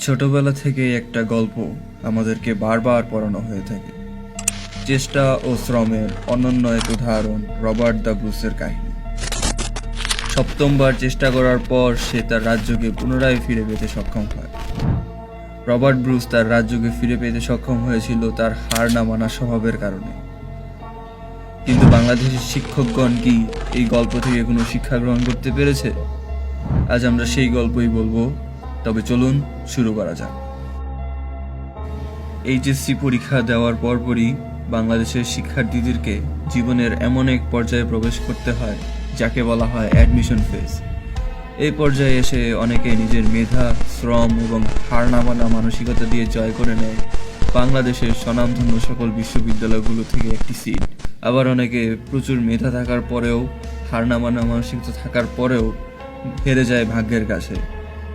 ছোটবেলা থেকে একটা গল্প আমাদেরকে বারবার পড়ানো হয়ে থাকে। চেষ্টা ও শ্রমের অনন্য এক উদাহরণ রবার্ট দ্য ব্রুসের কাহিনী। সপ্তমবার চেষ্টা করার পর সে তার রাজ্যকে পুনরায় ফিরে পেতে সক্ষম হয়। রবার্ট ব্রুস তার রাজ্যকে ফিরে পেতে সক্ষম হয়েছিল তার হার না মানা স্বভাবের কারণে। কিন্তু বাংলাদেশের শিক্ষকগণ কি এই গল্প থেকে কোনো শিক্ষা গ্রহণ করতে পেরেছে? আজ আমরা সেই গল্পই বলব। তবে চলুন শুরু করা যাক। এইচএসসি পরীক্ষা দেওয়ার পরপরই বাংলাদেশের শিক্ষার্থীদেরকে জীবনের এমন এক পর্যায়ে প্রবেশ করতে হয়, যাকে বলা হয় অ্যাডমিশন ফেজ এই পর্যায়ে এসে অনেকে নিজের মেধা, শ্রম এবং হার না মানা মানসিকতা দিয়ে জয় করে নেয় বাংলাদেশের স্বনামধন্য সকল বিশ্ববিদ্যালয়গুলো থেকে একটি সিট আবার অনেকে প্রচুর মেধা থাকার পরেও হার না মানা মানসিকতা থাকার পরেও হেরে যায় ভাগ্যের কাছে।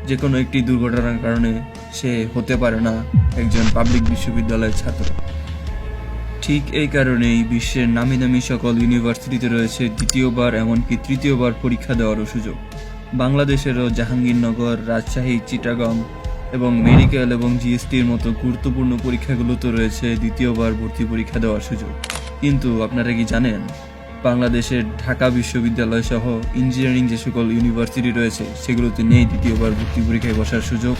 যে কোনো একটি দুর্ঘটনার কারণে সে হতে পারে না একজন পাবলিক বিশ্ববিদ্যালয়ের ছাত্র। ঠিক এই কারণেই বিশ্বের নামি দামি সকল ইউনিভার্সিটিতে রয়েছে দ্বিতীয়বার এমনকি তৃতীয়বার পরীক্ষা দেওয়ারও সুযোগ। বাংলাদেশেরও জাহাঙ্গীরনগর, রাজশাহী, চিটাগং এবং মেডিকেল এবং জিএসটির মতো গুরুত্বপূর্ণ পরীক্ষাগুলোতে রয়েছে দ্বিতীয়বার ভর্তি পরীক্ষা দেওয়ার সুযোগ। কিন্তু আপনারা কি জানেন? বাংলাদেশের ঢাকা বিশ্ববিদ্যালয় সহ ইঞ্জিনিয়ারিং যে সকল ইউনিভার্সিটি রয়েছে, সেগুলোতে নেই দ্বিতীয়বার ভর্তি পরীক্ষায় বসার সুযোগ।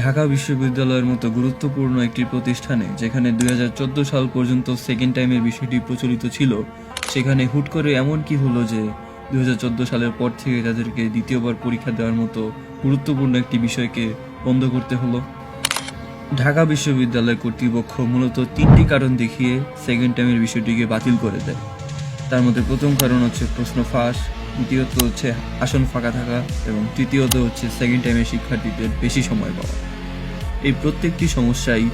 ঢাকা বিশ্ববিদ্যালয়ের মতো গুরুত্বপূর্ণ একটি প্রতিষ্ঠানে, যেখানে দুই হাজার চোদ্দ সাল পর্যন্ত সেকেন্ড টাইমের বিষয়টি প্রচলিত ছিল, সেখানে হুট করে এমন কি হলো যে দু হাজার চোদ্দ সালের পর থেকে তাদেরকে দ্বিতীয়বার পরীক্ষা দেওয়ার মতো গুরুত্বপূর্ণ একটি বিষয়কে বন্ধ করতে হলো। ঢাকা বিশ্ববিদ্যালয় কর্তৃপক্ষ মূলত তিনটি কারণ দেখিয়ে সেকেন্ড টাইমের বিষয়টিকে বাতিল করে দেয়। তার মধ্যে প্রথম কারণ হচ্ছে প্রশ্ন ফাঁস, দ্বিতীয়ত হচ্ছে আসন ফাঁকা থাকা, এবং তৃতীয়ত হচ্ছে সেকেন্ড টাইমের শিক্ষার্থীদের বেশি সময় পাওয়া। এই প্রত্যেকটি সমস্যাই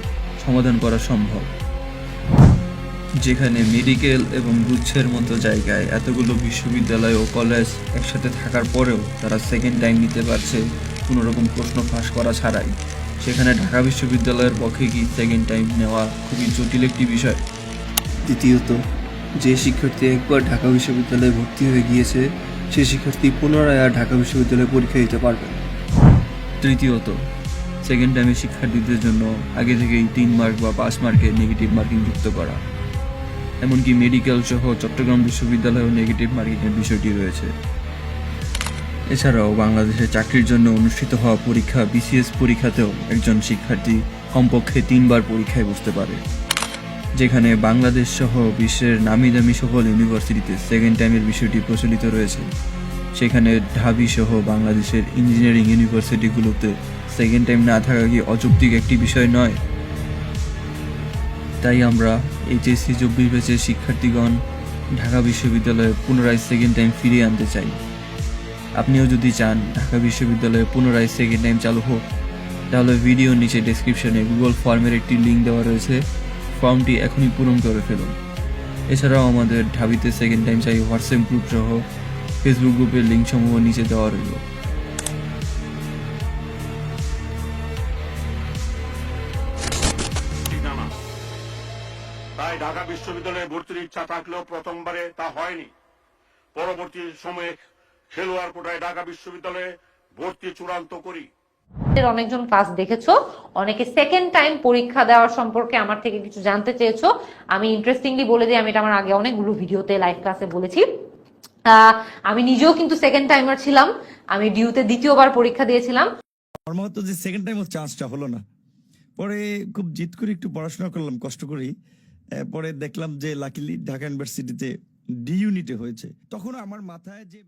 সমাধান করা সম্ভব। যেখানে মেডিকেল এবং গুচ্ছের মতো জায়গায় এতগুলো বিশ্ববিদ্যালয় ও কলেজ একসাথে থাকার পরেও তারা সেকেন্ড টাইম নিতে পারছে কোনোরকম প্রশ্ন ফাঁস করা ছাড়াই। সেখানে ঢাকা বিশ্ববিদ্যালয়ের পক্ষে কি সেকেন্ড টাইম নেওয়া খুবই জটিল একটি বিষয়। দ্বিতীয়ত, যে শিক্ষার্থী একবার ঢাকা বিশ্ববিদ্যালয়ে ভর্তি হয়ে গিয়েছে, সে শিক্ষার্থী পুনরায় আর ঢাকা বিশ্ববিদ্যালয়ে পরীক্ষা দিতে পারবে তৃতীয়ত সেকেন্ড টাইমের শিক্ষার্থীদের জন্য আগে থেকেই তিন মার্ক বা পাঁচ মার্কের নেগেটিভ মার্কিং যুক্ত করা। এমনকি মেডিকেল সহ চট্টগ্রাম বিশ্ববিদ্যালয়েও নেগেটিভ মার্কিংয়ের বিষয়টি রয়েছে। এছাড়াও বাংলাদেশে চাকরির জন্য অনুষ্ঠিত হওয়া পরীক্ষা বিসিএস পরীক্ষাতেও একজন শিক্ষার্থী কমপক্ষে তিনবার পরীক্ষায় বসতে পারে। যেখানে বাংলাদেশ সহ বিশ্বের নামি দামি সকল ইউনিভার্সিটিতে সেকেন্ড টাইমের বিষয়টি প্রচলিত রয়েছে। সেখানে ঢাবি সহ বাংলাদেশের ইঞ্জিনিয়ারিং ইউনিভার্সিটিগুলোতে সেকেন্ড টাইম না থাকা কি অযৌক্তিক একটি বিষয় নয়? তাই আমরা এইচএসসি চব্বিশ ব্যাচের শিক্ষার্থীগণ ঢাকা বিশ্ববিদ্যালয়ে পুনরায় সেকেন্ড টাইম ফিরিয়ে আনতে চাই। আপনিও যদি চান ঢাকা বিশ্ববিদ্যালয়ে পুনরায় সেকেন্ড টাইম চালু হোক, তাহলে ভিডিওর নিচে ডেসক্রিপশনে গুগল ফর্মের একটি লিঙ্ক দেওয়া রয়েছে। ফর্মটি এখনই পূরণ করে ফেলুন। এছাড়াও আমাদের ঢাবিতে সেকেন্ড টাইম চাই হোয়াটসঅ্যাপ গ্রুপ সহ ফেসবুক গ্রুপের লিঙ্ক সমূহ নিচে দেওয়া রইল। তাই ঢাকা বিশ্ববিদ্যালয়ে ভর্তির ইচ্ছা থাকলেও প্রথমবারে তা হয়নি। পরবর্তী সময়ে খেলোয়াড় কোটায় ঢাকা বিশ্ববিদ্যালয়ে ভর্তি চূড়ান্ত করি। অনেকজন ক্লাস দেখেছ। অনেকে সেকেন্ড টাইম পরীক্ষা দেওয়ার সম্পর্কে আমার থেকে কিছু জানতে চেয়েছো। আমি ইন্টারেস্টিংলি বলে দিই আমি এটা আমার আগে অনেকগুলো ভিডিওতে লাইভ ক্লাসে বলেছি। আমি নিজেও কিন্তু সেকেন্ড টাইমার ছিলাম। আমি ডিউতে দ্বিতীয়বার পরীক্ষা দিয়েছিলাম। আমার মনে হতো যে সেকেন্ড টাইম চান্সটা হলো না। পরে খুব জিত করে একটু পড়াশোনা করলাম কষ্ট করেই। পরে দেখলাম যে লাকিলি ঢাকা ইউনিভার্সিটিতে ডি ইউনিটে হয়েছে। তখন আমার মাথায় যে